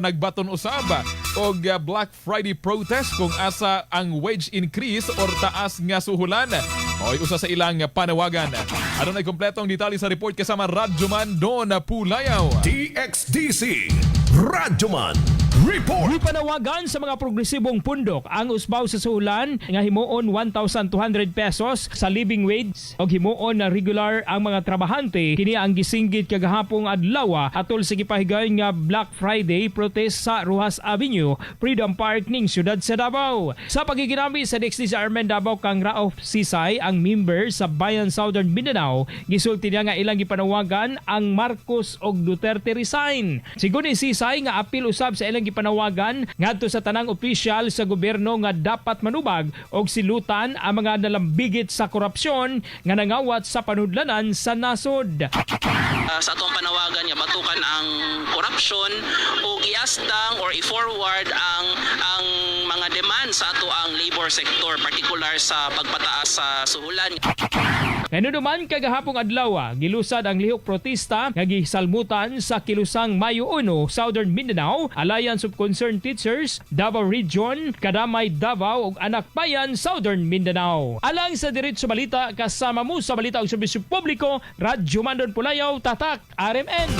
nagbaton usab og uh, Black Friday protest kung asa ang wage increase or taas nga suhulan. Oy usa sa ilang panawagan. Ano na kompletong detalye sa report kasama Radyoman Don Pulayaw. DXDC Radyoman Report Gipanawagan sa mga progresibong pundok ang usbaw sa suhulan nga himuon 1,200 pesos sa living wage o himuon na regular ang mga trabahante kini ang gisinggit kagahapong adlaw atol sa gipahigay nga Black Friday protest sa Ruhas Avenue, Freedom Park ning siyudad sa Davao. Sa pagiginami sa sa Armen Davao kang Raof Sisay ang member sa Bayan Southern Mindanao gisulti niya nga ilang gipanawagan ang Marcos og Duterte resign. Sigun ni Sisay nga apil usab sa ilang gipanawagan ngadto sa tanang opisyal sa gobyerno nga dapat manubag og silutan ang mga nalambigit sa korupsyon nga nangawat sa panudlanan sa nasod. Uh, sa atong panawagan nga batukan ang corruption o iastang or i-forward ang ang mga demand sa ato ang labor sector particular sa pagpataas sa suhulan Ngano naman kagahapong adlaw, gilusad ang lihok protesta nga gisalmutan sa Kilusang Mayo 1, Southern Mindanao, Alliance of Concerned Teachers, Davao Region, Kadamay Davao ug Anak Bayan, Southern Mindanao. Alang sa diretso balita kasama mo sa balita ug serbisyo publiko, Radyo Mandon Pulayaw, Tatak, RMN.